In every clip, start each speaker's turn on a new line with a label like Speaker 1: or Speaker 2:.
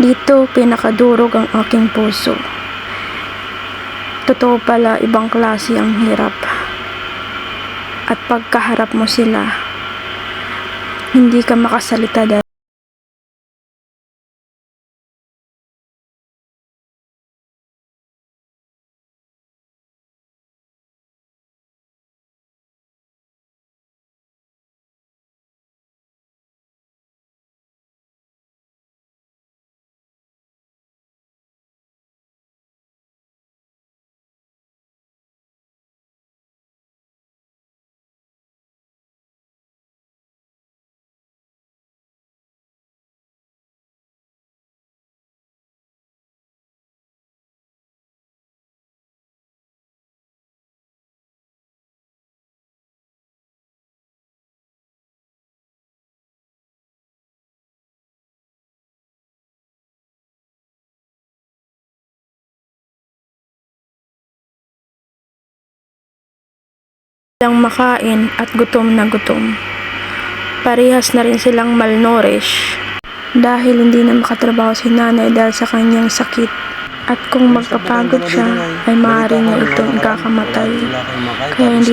Speaker 1: Dito pinakadurog ang aking puso. Totoo pala ibang klase ang hirap. At pagkaharap mo sila, hindi ka makasalita dahil lang makain at gutom na gutom. Parehas na rin silang malnourished dahil hindi na makatrabaho si nanay dahil sa kanyang sakit. At kung magpapagod siya, ay maaari niya itong ikakamatay. Kaya hindi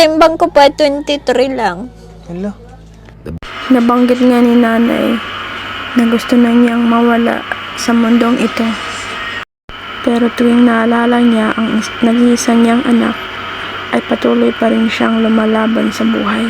Speaker 2: Timbang ko pa 23 lang.
Speaker 3: Hala.
Speaker 1: nabanggit nga ni nanay na gusto na niyang mawala sa mundong ito. Pero tuwing naalala niya ang is- nag-iisa niyang anak, ay patuloy pa rin siyang lumalaban sa buhay.